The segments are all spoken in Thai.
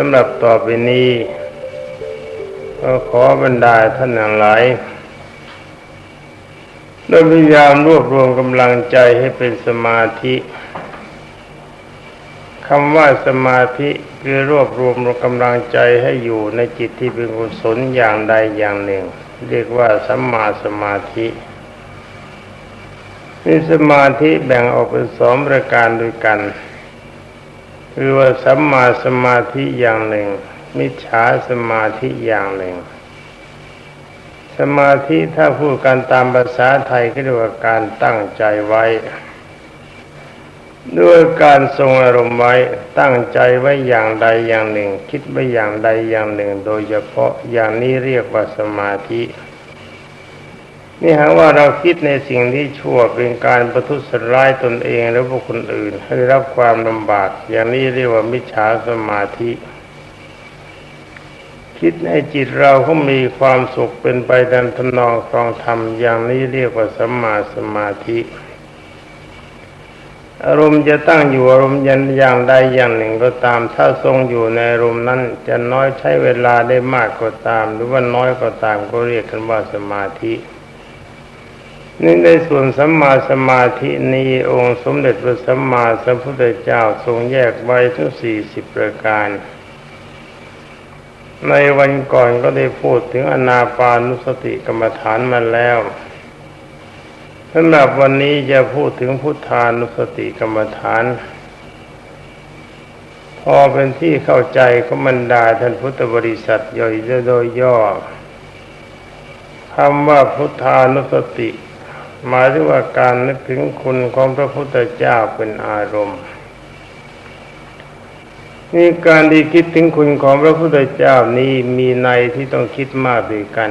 สำหรับต่อไปนี้ ก็ขอบรรดาท่านทั้งหลายได้พยายามรวบรวมกำลังใจให้เป็นสมาธิคำว่าสมาธิคือรวบรวมกำลังใจให้อยู่ในจิตที่เป็นกุศลอย่างใดอย่างหนึ่ง เรียกว่าสัมมาสมาธิมีสมาธิแบ่งออกเป็นสองประการด้วยกัน คือว่าสัมมาสมาธิอย่างหนึ่ง มิจฉาสมาธิอย่างหนึ่ง สมาธิถ้าพูดกันตามภาษาไทยก็เรียกว่าการตั้งใจไว้ ด้วยการทรงอารมณ์ไว้ตั้งใจไว้อย่างใดอย่างหนึ่ง คิดไว้อย่างใดอย่างหนึ่ง โดยเฉพาะอย่างนี้เรียกว่าสมาธิ นี่หากว่าเราคิดในสิ่งที่ชั่วเป็นการประทุษร้ายตนเองหรือบุคคลอื่น ให้รับความลำบาก อย่างนี้เรียกว่ามิจฉาสมาธิ คิดให้จิตเราเขามีความสุขเป็นไปตามทำนองครองธรรมอย่างนี้เรียกว่าสัมมาสมาธิอารมณ์จะตั้งอยู่อารมณ์ยันอย่างใดอย่างหนึ่งก็ตาม ถ้าทรงอยู่ในอารมณ์นั้น จะน้อยใช้เวลาได้มากก็ตาม หรือว่าน้อยก็ตามก็เรียกกันว่าสมาธิ นี่ในส่วนสัมมาสมาธินี้องค์สมเด็จพระสัมมาสัมพุทธเจ้าทรงแยกไว้ทั้งสี่สิบประการ ในวันก่อนก็ได้พูดถึงอนาปานุสติกรรมฐานมาแล้วสำหรับวันนี้จะพูดถึงพุทธานุสติกรรมฐาน พอเป็นที่เข้าใจของบรรดาท่านพุทธบริษัทย่อยโดยย่อคำว่าพุทธานุสติ หมายถึงว่าการนึกถึงคุณของพระพุทธเจ้าเป็นอารมณ์นี่การดีคิดถึงคุณของพระพุทธเจ้านี้มีในที่ต้องคิดมากด้วยกัน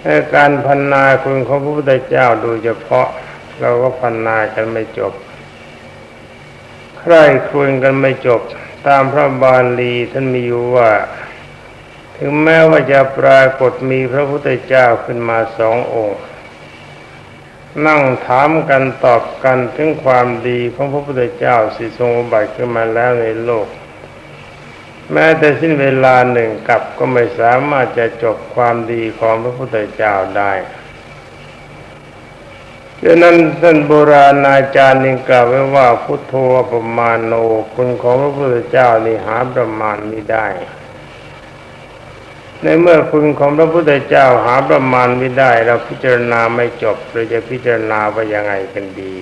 แต่การพันนาคุณของพระพุทธเจ้าโดยเฉพาะ เราก็พันนากันไม่จบ ใครครวญกันไม่จบ ตามพระบาลีท่านมีอยู่ว่า ถึงแม้ว่าจะปรากฏมีพระพุทธเจ้าขึ้นมาสององค์ นั่งถามกันตอบกันถึงความดีของพระพุทธเจ้าสิทรงอุบัติขึ้นมาแล้วในโลก แม้แต่สิ้นเวลาหนึ่งกับก็ไม่สามารถจะจบความดีของพระพุทธเจ้าได้ดังนั้นท่านโบราณอาจารย์ยังกล่าวไว้ว่าพุทโธประมาณโนคุณของพระพุทธเจ้านี่หาประมาณไม่ได้ ในเมื่อคุณของพระพุทธเจ้าหาประมาณไม่ได้ เราพิจารณาไม่จบเราจะพิจารณาว่ายังไงกันดี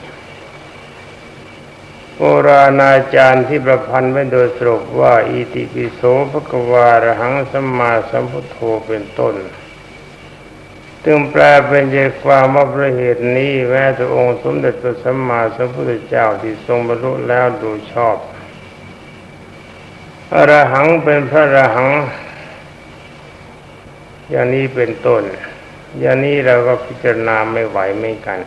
โบราณาจารย์ที่ประพันธ์ไว้โดยสรุปว่าอิติปิโสภควาระหังสัมมาสัมพุทโธเป็นต้นตึงแปลเป็นใจความว่าประเหตุนี้แม้แต่องค์สมเด็จพระสัมมาสัมพุทธเจ้าที่ทรงบรรลุแล้วดูชอบอรหังเป็นพระอรหัง อย่างนี้เป็นต้น อย่างนี้เราก็พิจารณาไม่ไหวไม่กัน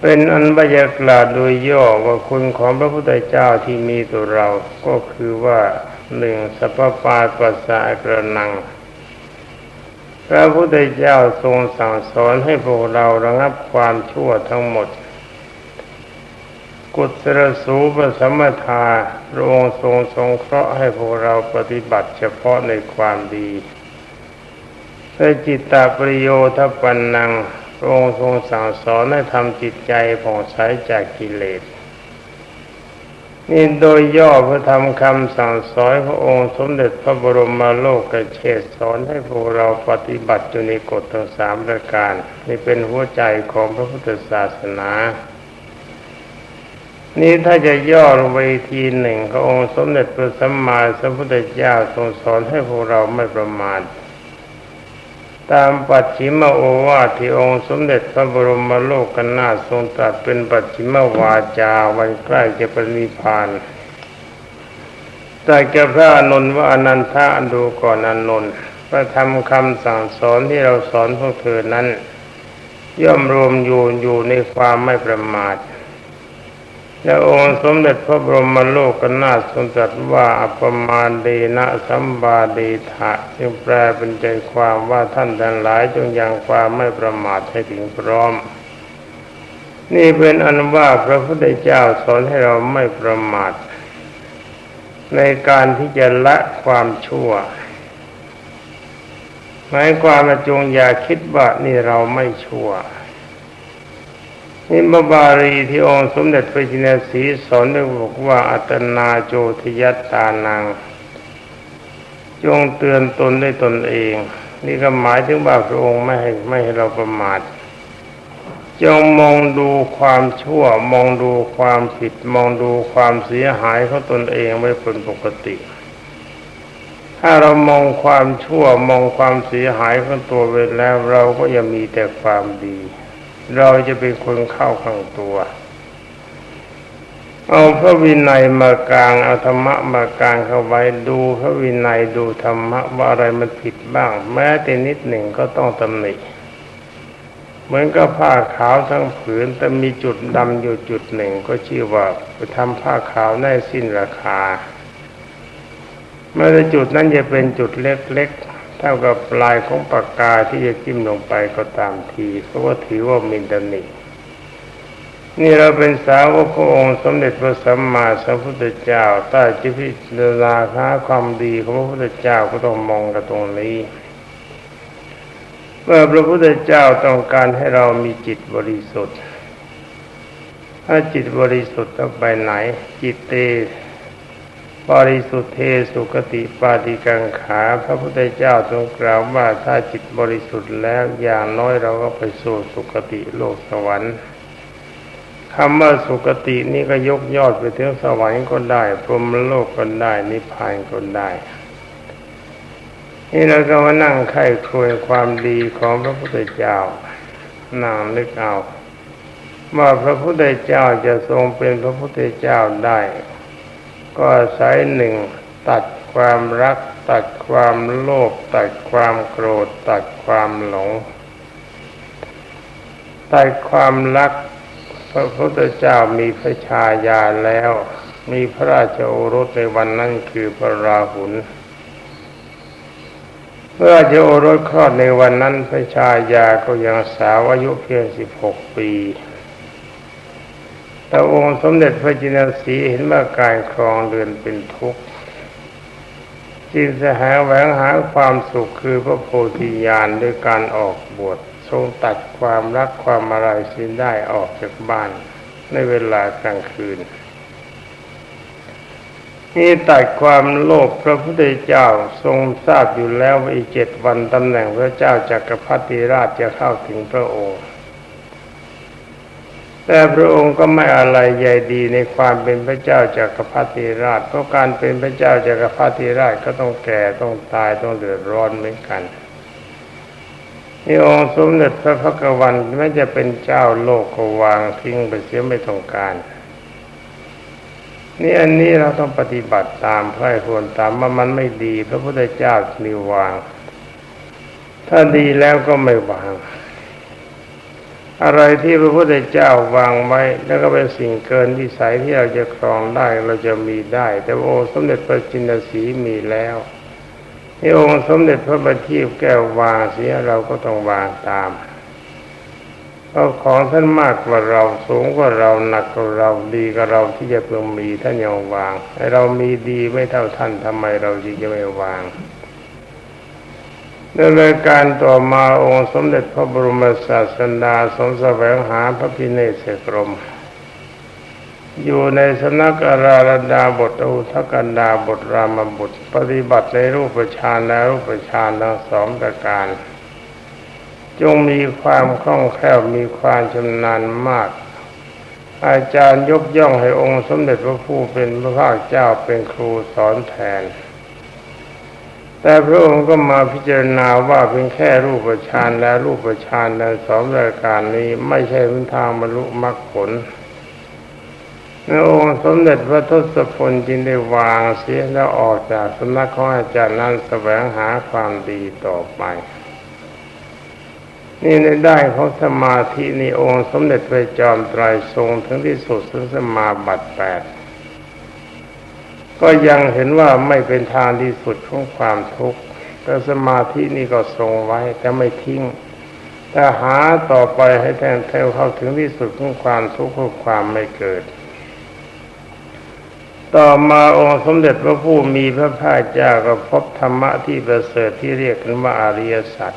เป็นอันบรรยากาศโดยย่อว่าคุณของพระพุทธเจ้าที่มีตัวเราก็คือว่าหนึ่งสัพปาปัสสะกระนัง พระพุทธเจ้าทรงสั่งสอนให้พวกเราระงับความชั่วทั้งหมดกุศลสูปสมทาพระองค์ทรงทรงเคราะห์ให้พวกเราปฏิบัติเฉพาะในความดี สจิตตาปริโยทปันนังพระองค์ทรงสั่งสอนให้ทำจิตใจผ่องใสจากกิเลสนี่โดยย่อพระธรรมคำสั่งสอนพระองค์สมเด็จพระบรมโลกเชษสอนให้พวกเราปฏิบัติอยู่ในกฎทั้งสามประการ นี่เป็นหัวใจของพระพุทธศาสนา นี่ถ้าจะย่อลงไปทีหนึ่งพระองค์สมเด็จพระสัมมาสัมพุทธเจ้าทรงสอนให้พวกเราไม่ประมาท ตามปัจฉิมโอวาทที่องค์สมเด็จพระบรมโลกกันนาทรงตรัสเป็นปัจฉิมวาจาวันใกล้จะปรินิพานแต่แกพระอนุนว่าอนันทาดูก่อนอนุนพระธรรมคำสั่งสอนที่เราสอนพวกเธอนั้น ย่อมรวมอยู่อยู่ในความไม่ประมาท และองค์สมเด็จพระบรมโลกนาถทรงตรัสว่าอัปมาเดนะสัมบาเดทะจึงแปลเป็นใจความว่าท่านทั้งหลายจงยังความไม่ประมาทให้ถึงพร้อม นี่เป็นอันว่าพระพุทธเจ้าสอนให้เราไม่ประมาท ในการที่จะละความชั่ว หมายความว่าจงอย่าคิดว่านี่เราไม่ชั่ว นี่มบารีที่องค์สมเด็จพระจินสีสอนได้บอกว่าอัตนาโจทยัตตานัง จงเตือนตนด้วยตนเอง นี่ก็หมายถึงว่าพระองค์ไม่ให้ไม่ให้เราประมาทจงมองดูความชั่ว มองดูความผิด มองดูความเสียหายของตนเองไว้เป็นปกติ ถ้าเรามองความชั่วมองความเสียหายของตัวไปแล้วเราก็ยังมีแต่ความดี เราจะเป็นคนเข้าข้างตัว เอาพระวินัยมากลางเอาธรรมะมากลางเข้าไว้ดูพระวินัยดูธรรมะว่าอะไรมันผิดบ้าง แม้แต่นิดหนึ่งก็ต้องตำหนิเหมือนกับผ้าขาวทั้งผืนแต่มีจุดดำอยู่จุดหนึ่งก็ชื่อว่าไปทำผ้าขาวได้สิ้นราคาเมื่อจุดนั้นจะเป็นจุดเล็ก เท่ากับปลายของปากกาที่จะจิ้มลงไปก็ตามทีเพราะว่าถือว่ามินตำหนินี่เราเป็นสาวกขององค์สมเด็จพระสัมมาสัมพุทธเจ้าถ้จะพิจารณาหาความดีของพระพุทธเจ้าก็ต้องมองกันตรงนี้เมื่อพระพุทธเจ้าต้องการให้เรามีจิตบริสุทธิ์ ถ้าจิตบริสุทธิ์ต้องไปไหน จิตเต บริสุทธิสุคติปาติกังขา พระพุทธเจ้าทรงกล่าวว่าถ้าจิตบริสุทธิ์แล้วอย่างน้อยเราก็ไปสู่สุคติโลกสวรรค์คำว่าสุคตินี่ก็ยกยอดไปถึงสวรรค์ก็ได้ พรหมโลกก็ได้ นิพพานก็ได้ นี่เราก็มานั่งไข้ครวญความดีของพระพุทธเจ้านั่งนึกเอาว่าพระพุทธเจ้าจะทรงเป็นพระพุทธเจ้าได้ ก็อาศัยหนึ่งตัดความรัก ตัดความโลภตัดความโกรธ ตัดความหลง ตัดความรักพระพุทธเจ้ามีพระชายาแล้ว มีพระราชโอรสในวันนั้นคือพระราหุลเมื่อราโอรสคลอดในวันนั้นพระชายาก็ยังสาวอายุเพียงสิบหกปี แต่องค์สมเด็จพระจินสีเห็นว่าการครองเรือนเป็นทุกข์จึงจะหาแหวงหาความสุขคือพระโพธิญาณด้วยการออกบวชทรงตัดความรักความอะไรสิ้นได้ออกจากบ้านในเวลากลางคืนนี่ตัดความโลภพระพุทธเจ้าทรงทราบอยู่แล้วว่าอีกเจ็ดวันตำแหน่งพระเจ้าจากักรพรรดิราชจะเข้าถึงพระองค์ แต่พระองค์ก็ไม่อะไรใหญ่ดีในความเป็นพระเจ้าจากักรพรรดิราช เพราะการเป็นพระเจ้าจากักรพรรดิราชก็ต้องแก่ต้องตายต้องเดือดร้อนเหมือนกันนี่องค์สมเด็จพระพักวันไม่จะเป็นเจ้าโลกก็วางทิ้งไปเสียไม่ต้องการนี่อันนี้เราต้องปฏิบัติตามพื่ควรตามว่ามันไม่ดี พระพุทธเจ้านิวาง ถ้าดีแล้วก็ไม่วาง อะไรที่พระพุทธเจ้าวางไว้ แล้วก็เป็นสิ่งเกินวิสัยที่เราจะครองได้เราจะมีได้ แต่โอ้สมเด็จพระจินสีมีแล้วนี่องค์สมเด็จพระบัณฑิตแก้ววางเสียเราก็ต้องวางตามเพราะของท่านมากกว่าเราสูงกว่าเราหนักกว่าเราดีกว่าเราที่จะเพิ่มมีท่านยังวางไอเรามีดีไม่เท่าท่านทำไมเราจึงจะไม่วาง ในรายการต่อมาองค์สมเด็จพระบรมศาสดาทรงแสวงหาพระพิเนศกรม อยู่ในสำนักอาราลดาบทอุทกันดาบทรามบุตร ปฏิบัติในรูปฌานและรูปฌานทั้งสองประการ จงมีความคล่องแคล่วมีความชำนาญมาก อาจารย์ยกย่องให้องค์สมเด็จพระผู้เป็นพระภาคเจ้าเป็นครูสอนแทน แต่พระองค์ก็มาพิจารณาว่าเป็นแค่รูปฌานและรูปฌานในสองรายการนี้ไม่ใช่หนทางบรรลุมรรคผลในองค์สมเด็จพระทศพลจึงได้วางเสียแล้วออกจากสำนักของอาจารย์นั้นแสวงหาความดีต่อไป นี่ในด้านของสมาธินี่องค์ สมเด็จพระจอมไตรทรงถึงที่สุดถึงสมาบัติแปด ก็ยังเห็นว่าไม่เป็นทางที่สุดของความทุกข์แต่สมาธินี่ก็ทรงไว้แต่ไม่ทิ้งแต่หาต่อไปให้แทงแทวเข้าถึงที่สุดของความทุกข์ของความไม่เกิด ต่อมาองค์สมเด็จพระผู้มีพระภาคเจ้าก็พบธรรมะที่ประเสริฐที่เรียกกันว่าอริยสัจ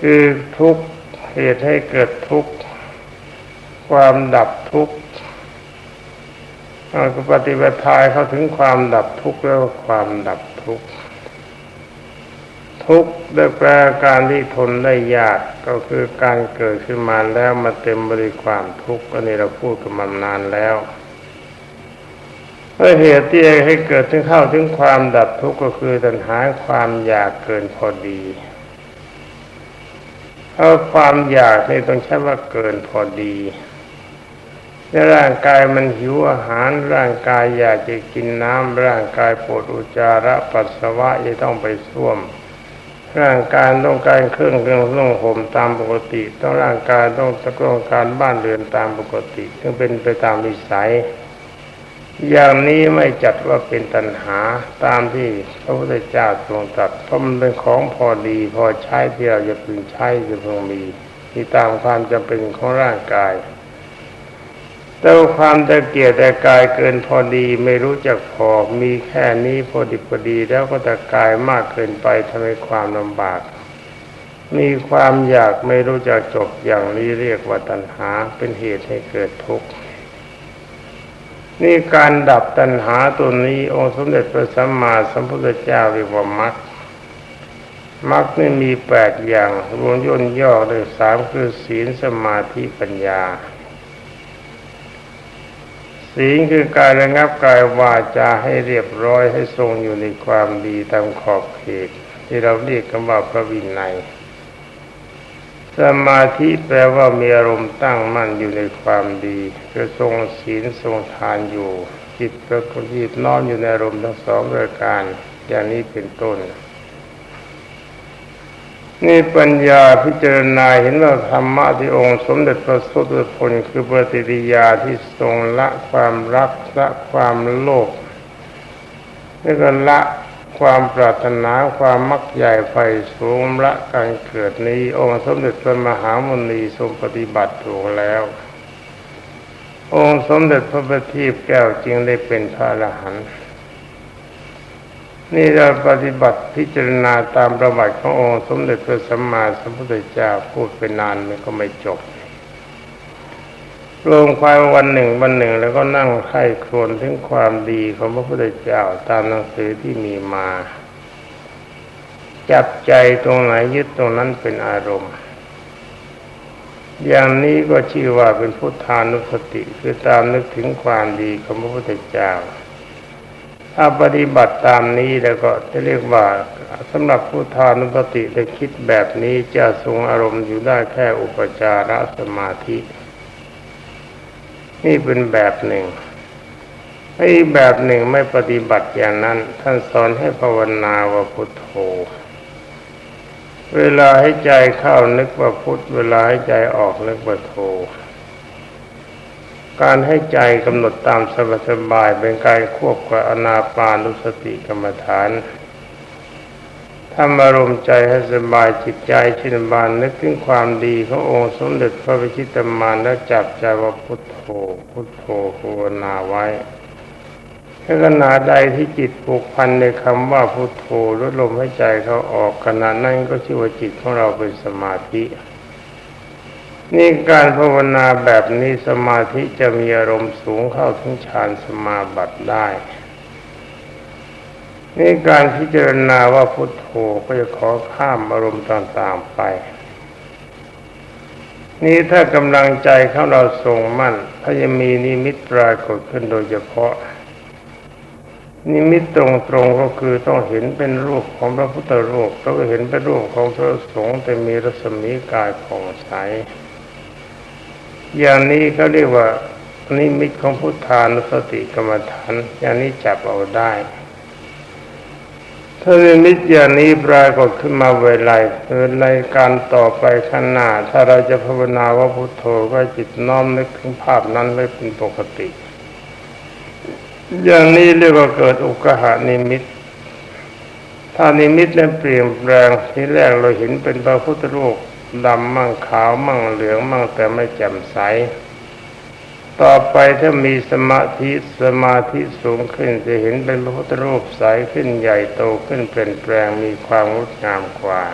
คือทุกข์เหตุให้เกิดทุกข์ความดับทุกข์ ปฏิบัติทายเข้าถึงความดับทุกข์แล้วความดับทุกข์ทุกข์ได้แปลการที่ทนได้ยากก็คือการเกิดขึ้นมาแล้วมาเต็มบริความทุกข์ก็นี่เราพูดกันมานานแล้วเพราะเหตุที่ให้เกิดถึงเข้าถึงความดับทุกข์ก็คือตัณหาความอยากเกินพอดีเพราะความอยากนี่ต้องใช้ว่าเกินพอดี ในร่างกายมันหิวอาหารร่างกายอยากจะกินน้ำร่างกายปวดอุจจาระปัสสาวะจะต้องไปส้วม ร่างกายต้องการเครื่องเครื่องนุ่งห่มตามปกติ ต้องร่างกายต้องต้องการบ้านเรือนตามปกติ ซึ่งเป็นไปตามวิสัย อย่างนี้ไม่จัดว่าเป็นตัณหาตามที่พระพุทธเจ้าทรงตรัสเพราะมันเป็นของพอดี พอใช้ที่เราจะพึงใช้จะพึงมีที่ตามความจำเป็นของร่างกาย แต่ความตะเกียรแต่กายเกินพอดีไม่รู้จักพอมีแค่นี้พอดีพอดี แล้วก็ตะกายมากเกินไปทำให้ความลำบาก มีความอยากไม่รู้จักจบอย่างนี้เรียกว่าตัณหาเป็นเหตุให้เกิดทุกข์นี่การดับตัณหาตัวนี้องค์สมเด็จพระสัมมาสัมพุทธเจ้าเรียกว่ามรรคมรรคนี่มีแปดอย่างรวมย่นย่อเลยสามคือศีลสมาธิปัญญา ศีลคือการระงับกายวาจาให้เรียบร้อยให้ทรงอยู่ในความดีตามขอบเขต ที่เราเรียกกันว่าพระวินัยสมาธิแปลว่ามีอารมณ์ตั้งมั่นอยู่ในความดีคือทรงศีลทรงทานอยู่ จิตประกุจิตน้อมอยู่ในอารมณ์ทั้งสองรายการ อย่างนี้เป็นต้น นี่ปัญญาพิจารณาเห็นว่าธรรมะที่องค์สมเด็จพระสุตพลคือปฏิริยาที่ทรงละความรักละความโลภแล้วก็ละความปรารถนาความมักใหญ่ไฟสูงละการเกิดนี้ องค์สมเด็จพระมหามุนีทรงปฏิบัติถูกแล้ว องค์สมเด็จพระบัณฑิตแก้วจึงได้เป็นพระอรหันต์ นี่เราปฏิบัติพิจารณาตามประวัติขององค์สมเด็จพระสัมมาสัมพุทธเจ้าพูดเป็นานมันก็ไม่จบลงความวันหนึ่งวันหนึ่งแล้วก็นั่งไข้ครวนถึงความดีของพระพุทธเจ้าตามหนังสือที่มีมา จับใจตรงไหนยึดตรงนั้นเป็นอารมณ์ อย่างนี้ก็ชื่อว่าเป็นพุทธานุสติคือตามนึกถึงความดีของพระพุทธเจ้า ถ้าปฏิบัติตามนี้แล้วก็จะเรียกว่าสำหรับผู้ทานุปติได้คิดแบบนี้จะทรงอารมณ์อยู่ได้แค่อุปจารสมาธิ นี่เป็นแบบหนึ่งไอ้แบบหนึ่งไม่ปฏิบัติอย่างนั้น ท่านสอนให้ภาวนาว่าพุทโธ เวลาให้ใจเข้านึกว่าพุทเวลาให้ใจออกนึกว่าโธ การให้ใจกำหนดตามสบายๆเป็นการควบกับอนาปานุสติกรรมฐานทำอารมณ์ใจให้สบายจิตใจชินบานนึกถึงความดีขององค์สมเด็จพระวิชิตมานและจับใจว่าพุทโธพุทโธภาวนาไว้ขณะใดที่จิตผูกพันในคำว่าพุทโธลดลมให้ใจเขาออกขณะนั้นก็ชื่อว่าจิตของเราเป็นสมาธิ นี่การภาวนาแบบนี้สมาธิจะมีอารมณ์สูงเข้าถึงฌานสมาบัติได้นี่การพิจารณาว่าพุทโธก็จะขอข้ามอารมณ์ต่างๆไป นี่ถ้ากำลังใจของเราทรงมั่น ถ้ายังมีนิมิตปรากฏขึ้นโดยเฉพาะ นิมิตตรงๆก็คือต้องเห็นเป็นรูปของพระพุทธรูปแล้วก็เห็นเป็นรูปของพระสงฆ์แต่มีรัศมีกายผ่องใส อย่างนี้เขาเรียกว่านิมิตของพุทธานุสติกรรมฐาน อย่างนี้จับเอาได้ ถ้านิมิตอย่างนี้ปรากฏขึ้นมาเวลาในการต่อไปข้างหน้า ถ้าเราจะภาวนาว่าพุทโธก็จิตน้อมนึกถึงภาพนั้นไว้เป็นปกติ อย่างนี้เรียกว่าเกิดอุกหานิมิตถ้านิมิตนั้นเปลี่ยนแปลงที่แรกเราเห็นเป็นพระพุทธรูป ดำมั่งขาวมั่งเหลืองมั่งแต่ไม่แจ่มใส ต่อไปถ้ามีสมาธิสมาธิสูงขึ้นจะเห็นเป็นพระพุทธรูปใสขึ้นใหญ่โตขึ้นเปลี่ยนแปลงมีความงดงามกว่า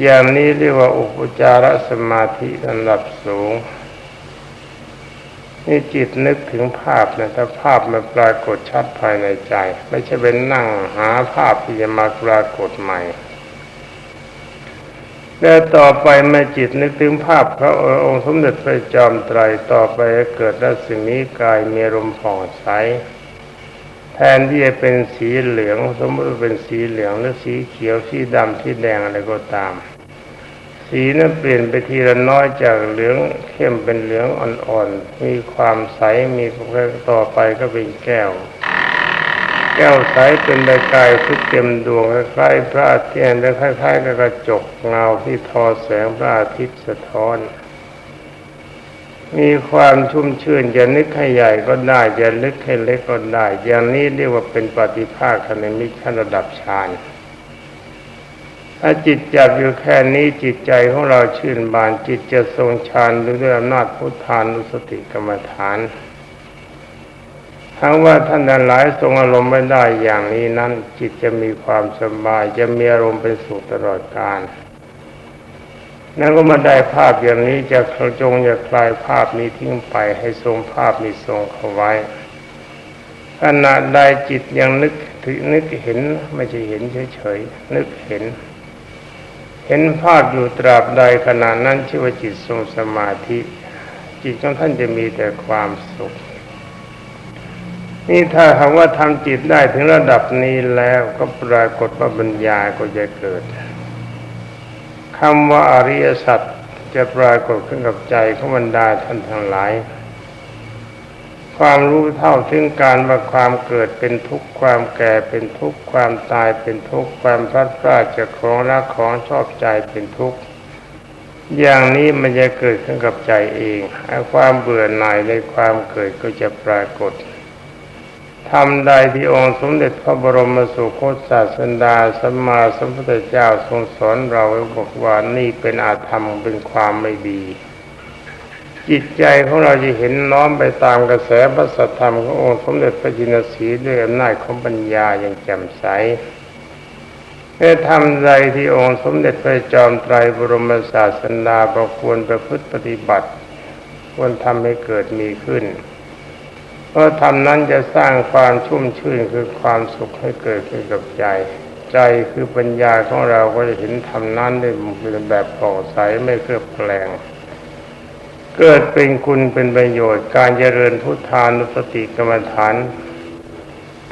อย่างนี้เรียกว่าอุปจารสมาธิระดับสูงนี่จิตนึกถึงภาพนะถ้าภาพมันปรากฏชัดภายในใจ ไม่ใช่เป็นนั่งหาภาพที่จะมาปรากฏใหม่ แล้วต่อไปเมื่อจิตนึกถึงภาพพระองค์สมเด็จพระจอมไตรต่อไปเกิดรัศมีกายมีลมผ่องใสแทนที่จะเป็นสีเหลือง สมมติเป็นสีเหลืองหรือสีเขียวสีดำสีแดงอะไรก็ตาม สีนั้นเปลี่ยนไปทีละน้อยจากเหลืองเข้มเป็นเหลืองอ่อนๆมีความใสมีต่อไปก็เป็นแก้ว แก้วใสเป็นใบกายทุกเต็มดวงคล้ายพระอาทิตย์และคล้ายๆกับกระจกเงาที่ทอแสงพระอาทิตย์สะท้อน มีความชุ่มชื่นจะนึกให้ใหญ่ก็ได้จะนึกให้เล็กก็ได้อย่างนี้เรียกว่าเป็นปฏิภาคขณมิตขั้นระดับฌานถ้าจิตจับอยู่แค่นี้จิตใจของเราชื่นบานจิตจะทรงฌานด้วยอำนาจพุทธานุสติกรรมฐาน ทั้งว่าท่านหลายทรงอารมณ์ไม่ได้อย่างนี้นั้น จิตจะมีความสบาย จะมีอารมณ์เป็นสุขตลอดกาลนั่นก็มาได้ภาพอย่างนี้จะจงอย่าคลายภาพนี้ทิ้งไปให้ทรงภาพนี้ทรงเขาไว้ขณะใดจิตยังนึกถึงนึกเห็นไม่ใช่เห็นเฉยๆนึกเห็น เห็นภาพอยู่ตราบใดขณะนั้นชื่อว่าจิตทรงสมาธิ จิตของท่านจะมีแต่ความสุข นี่ถ้าหากว่าทำจิตได้ถึงระดับนี้แล้วก็ปรากฏว่าปัญญาก็จะเกิดคำว่าอริยสัจจะปรากฏขึ้นกับใจของบรรดาท่านทั้งหลาย ความรู้เท่าถึงการว่าความเกิดเป็นทุกข์ความแก่เป็นทุกข์ความตายเป็นทุกข์ความพลัดพรากจากของรักของชอบใจเป็นทุกข์อย่างนี้มันจะเกิดขึ้นกับใจเองอความเบื่อหน่ายในความเกิดก็จะปรากฏ ทำใดที่องค์สมเด็จพระบรมสุคตศาสดาสัมมาสัมพุทธเจ้าทรงสอนเราไว้บอกว่านี่เป็นอาธรรมเป็นความไม่ดี จิตใจของเราจะเห็นน้อมไปตามกระแสพระสัทธรรมขององค์สมเด็จพระจินสีด้วยอำนาจของปัญญาอย่างแจ่มใสเมื่อทำใดที่องค์สมเด็จพระจอมไตรบรมศาสดาประควรประพฤติปฏิบัติ ควรทำให้เกิดมีขึ้น เพราะธรรมนั้นจะสร้างความชุ่มชื่นคือความสุขให้เกิดขึ้นกับใจ ใจคือปัญญาของเราก็จะเห็นธรรมนั้นได้เป็นแบบปล่องใสไม่เคลือบแคลงเกิดเป็นคุณเป็นประโยชน์ การเจริญพุทธานุสติกรรมฐาน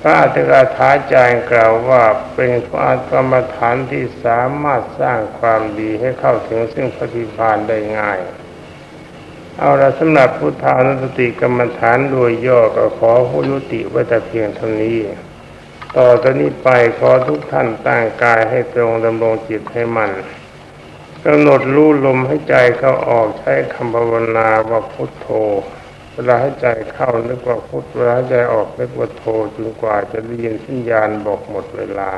พระอัตถกถาจารย์กล่าวว่าเป็นกรรมฐานที่สามารถสร้างความดีให้เข้าถึงซึ่งปฏิพานได้ง่าย เอาละสำหรับพุทธานุสติกรรมฐานโดยย่อก็ขอผู้ยุติไว้แต่เพียงเท่านี้ ต่อตอนนี้ไปขอทุกท่านตั้งกายให้ตรงดำรงจิตให้มันกำหนดรู้ลมให้ใจเข้าออกใช้คำภาวนาว่าพุทโธ เวลาให้ใจเข้านึกว่าพุทเวลาให้ใจออกนึกว่าโธจนกว่าจะได้ยินสัญญาณบอกหมดเวลา